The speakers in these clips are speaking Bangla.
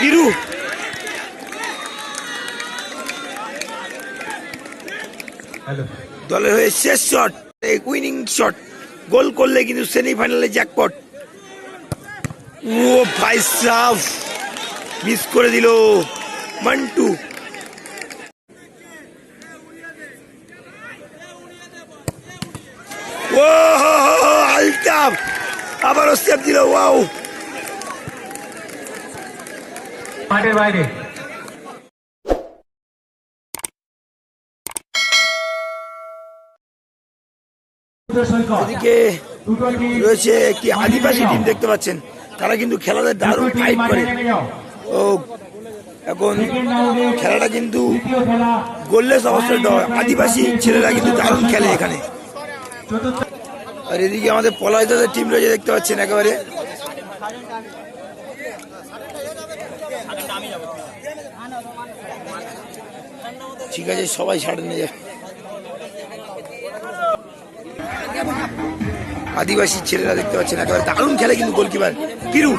হ্যালো দলের হয়ে শেষ শট উইনিং শট গোল করলে কিন্তু সেমিফাইনালে জ্যাকপট ও ভাই সাফ। মিস করে দিল মান্টু। ও আলতাফ। আবারও স্টেপ দিল ওয়াও মাঠের বাইরে। এদিকে রয়েছে একটি আদিবাসী টিম দেখতে পাচ্ছেন। তারা কিন্তু খেলাতে দারুণ ফাইট করে। ও এখন খেলাটা কিন্তু গোল্লেস অবস্থায়। আদিবাসী ছেলেরা কিন্তু দারুণ খেলে এখানে। আর এদিকে আমাদের পলাশদাদের টিম রয়েছে দেখতে পাচ্ছেন একেবারে। ঠিক আছে, সবাই ছাড়ে নিয়ে যায় আদিবাসী ছেলেরা দেখতে পাচ্ছেন, একেবারে দারুণ খেলে কিন্তু গোলকিপার। কিরু?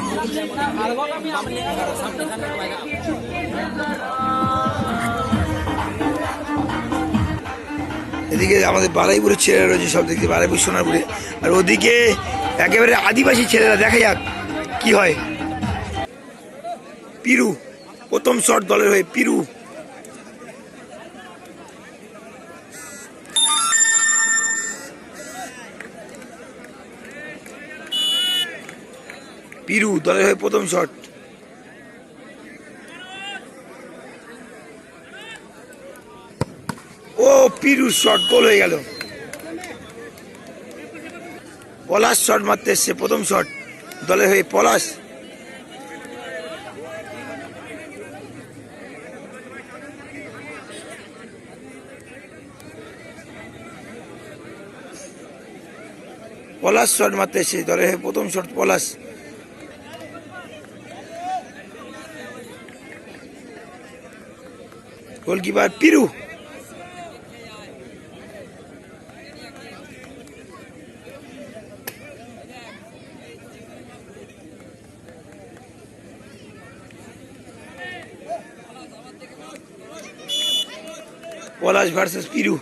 এদিকে আমাদের বারাইপুরের ছেলেরা রয়েছে, সব দেখতে বারাইপুর, সোনারপুরে। আর ওদিকে একেবারে আদিবাসী ছেলেরা, দেখা যাক কি হয়। পিরু প্রথম শট দলের হয়ে পিরু। পিরু দলের হয়ে প্রথম শট। ও পিরু শট গোল হয়ে গেল। পলাশ শট মারতে এসছে প্রথম শট দলের হয়ে পলাশ। পলাশ শট মারতে দলের হয়ে প্রথম shot Palash. Goalkeeper Piru. Palash versus Piru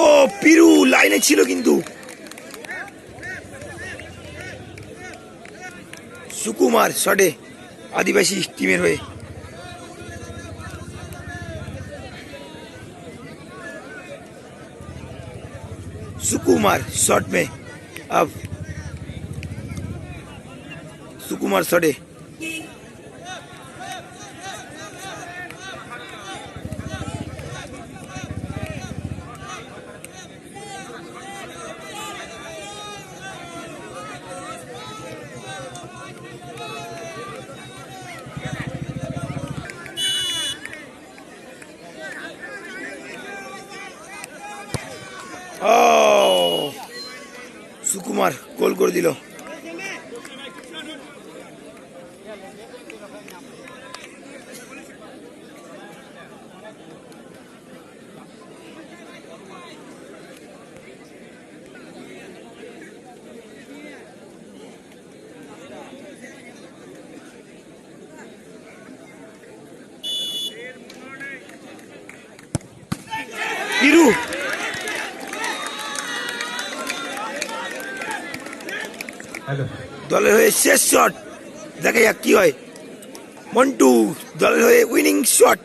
ও পিরু লাইনে ছিল কিন্তু সুকুমার শটে আদিবাসী টিমের হয়ে सुकुमार शॉट में अब सुकुमार सड़े গোল করে দিল। পিরু দলের হয়ে শেষ শট দেখা যাক কি হয়। মন্টু দলের হয়ে উইনিং শট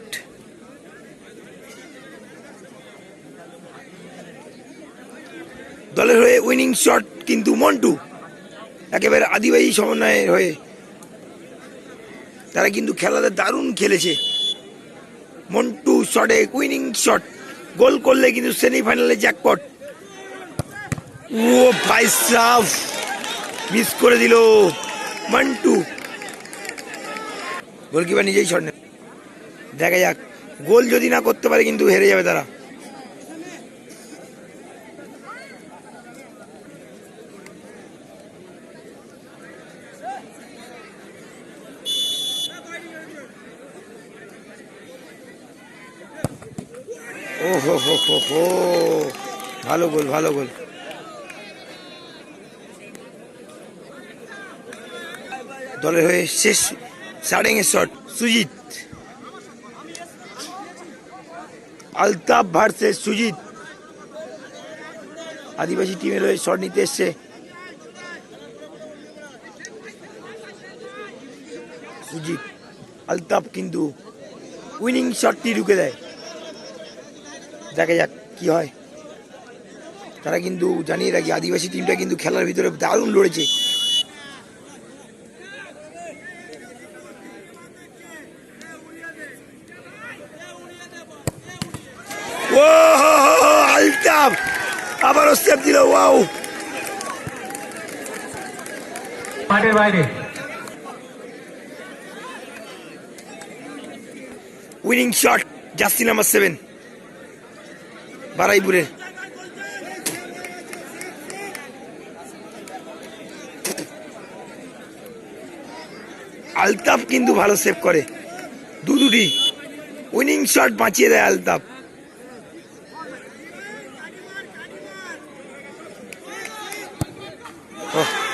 দলের হয়ে উইনিং শট কিন্তু মন্টু। একেবারে আদিবাসী সমন্বয়ের হয়ে। তারা কিন্তু খেলাতে দারুণ খেলেছে। মন্টু শটে উইনিং শট গোল করলে কিন্তু সেমিফাইনালে জ্যাকপট ও ভাই সাফ! মিস করে দিল, মান্টু। গোলকিপার নিজেই শট দেখা যাক, গোল যদি না করতে পারে কিন্তু হেরে যাবে তারা। ও হো হো হো হো, ভালো গোল ভালো গোল। দলের হয়ে শেষ এর শট সুজিত। আলতাফ ভার্সেস সুজিত। আদিবাসী টিমের হয়ে শট নিতে এসছে। সুজিত, আলতাফ কিন্তু উইনিং শটটি ঢুকে দেয়। দেখা যাক কি হয়। তারা কিন্তু জানিয়ে রাখি, আদিবাসী টিমটা কিন্তু খেলার ভিতরে দারুণ লড়েছে। ও আলতাফ আবারও স্টেপ দিল ওয়াও মাঠের বাইরে। Winning shot jersey number seven বারাইপুরের। Altaf কিন্তু ভালো সেভ করে। দু দুটি। উইনিং শট বাঁচিয়ে দেয় আলতাফ। 啊